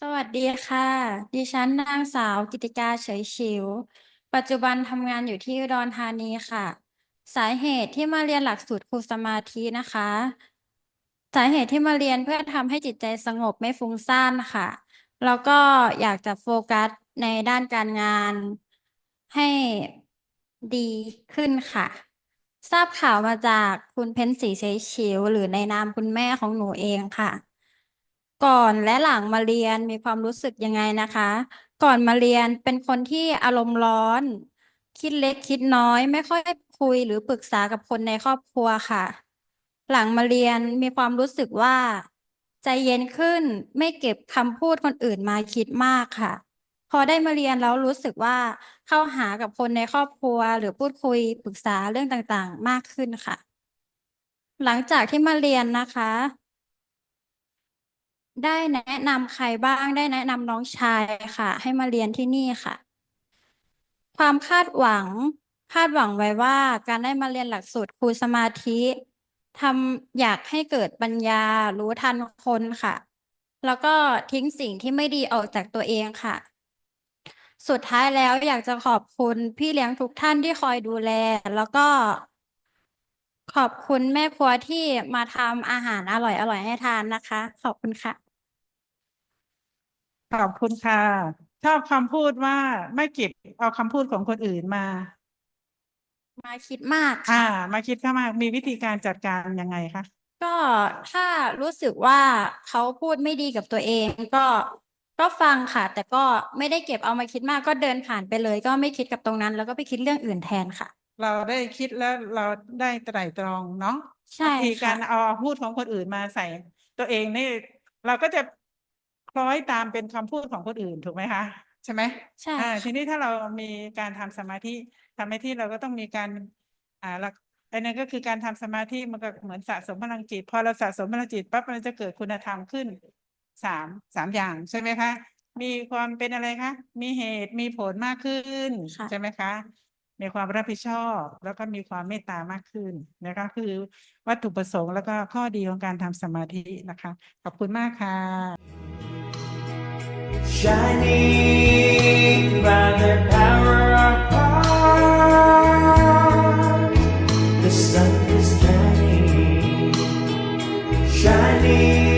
สวัสดีค่ะ ดิฉันนางสาวกิติกาเฉยฉิว ปัจจุบันทำงานอยู่ที่อุดรธานีค่ะ สาเหตุที่มาเรียนหลักสูตรครูสมาธินะคะ สาเหตุที่มาเรียนเพื่อทำให้จิตใจสงบไม่ฟุ้งซ่านค่ะ แล้วก็อยากจะโฟกัสในด้านการงาน ให้ดีขึ้นค่ะ ทราบข่าวมาจากคุณเพ็ญศรีเฉยฉิว หรือในนามคุณแม่ของหนูเองค่ะ ก่อนและหลังมาเรียนมีความรู้สึกยังไงนะคะ ก่อนมาเรียนเป็นคนที่อารมณ์ร้อน คิดเล็กคิดน้อย ไม่ค่อยคุยหรือปรึกษากับคนในครอบครัวค่ะ หลังมาเรียนมีความรู้สึกว่า ใจเย็นขึ้นไม่เก็บคำพูดคนอื่นมาคิดมากค่ะ พอได้มาเรียนแล้วรู้สึกว่าเข้าหากับคนในครอบครัว หรือพูดคุยปรึกษาเรื่องต่างๆ มากขึ้นค่ะ หลังจากที่มาเรียนนะคะ ได้แนะนำใครบ้างได้แนะนำน้องชายค่ะ ให้มาเรียนที่นี่ค่ะ ความคาดหวังคาดหวังไว้ว่าการได้มาเรียนหลักสูตรครูสมาธิทำอยากให้เกิดปัญญารู้ทันคนค่ะ แล้วก็ทิ้งสิ่งที่ไม่ดีออกจากตัวเองค่ะ สุดท้ายแล้วอยากจะขอบคุณพี่เลี้ยงทุกท่านที่คอยดูแล แล้วก็ขอบคุณแม่ครัวที่มาทำอาหารอร่อยๆให้ทานนะคะ ขอบคุณค่ะ ขอบคุณค่ะ ชอบคำพูดว่าไม่เก็บเอาคำพูดของคนอื่นมา มาคิดมากอ่าค่ะมาคิดเข้ามากมีวิธีการจัดการยังไงคะ ก็ถ้ารู้สึกว่าเขาพูดไม่ดีกับตัวเองก็ ก็ฟังค่ะ แต่ก็ไม่ได้เก็บเอามาคิดมากก็เดินผ่านไปเลย ก็ไม่คิดกับตรงนั้น แล้วก็ไปคิดเรื่องอื่นแทนค่ะ เราได้คิดแล้วเราได้ไตร่ตรองเนาะใช่บางทีค่ะการเอาพูดของคนอื่นมาใส่ ตัวเองนี่เราก็จะคล้อยตามเป็นคำพูดของคนอื่นถูกไหมคะใช่ไหมใช่อ่าค่ะทีนี้ถ้าเรามีการทำสมาธิทำให้ที่เราก็ต้องมีการอ่าหลักอันนั้นก็คือการทำสมาธิมันก็เหมือนสะสมพลังจิต พอเราสะสมพลังจิตปั๊บมันจะเกิดคุณธรรมขึ้น สามสามอย่างใช่ไหมคะ มีความเป็นอะไรคะ มีเหตุมีผลมากขึ้น ค่ะ ใช่ไหมคะ มีความรับผิดชอบ แล้วก็มีความเมตตามากขึ้นนะคะ คือวัตถุประสงค์แล้วก็ข้อดีของการทำสมาธินะคะ ขอบคุณมากค่ะ Shining by the power of God, the sun is shining, shining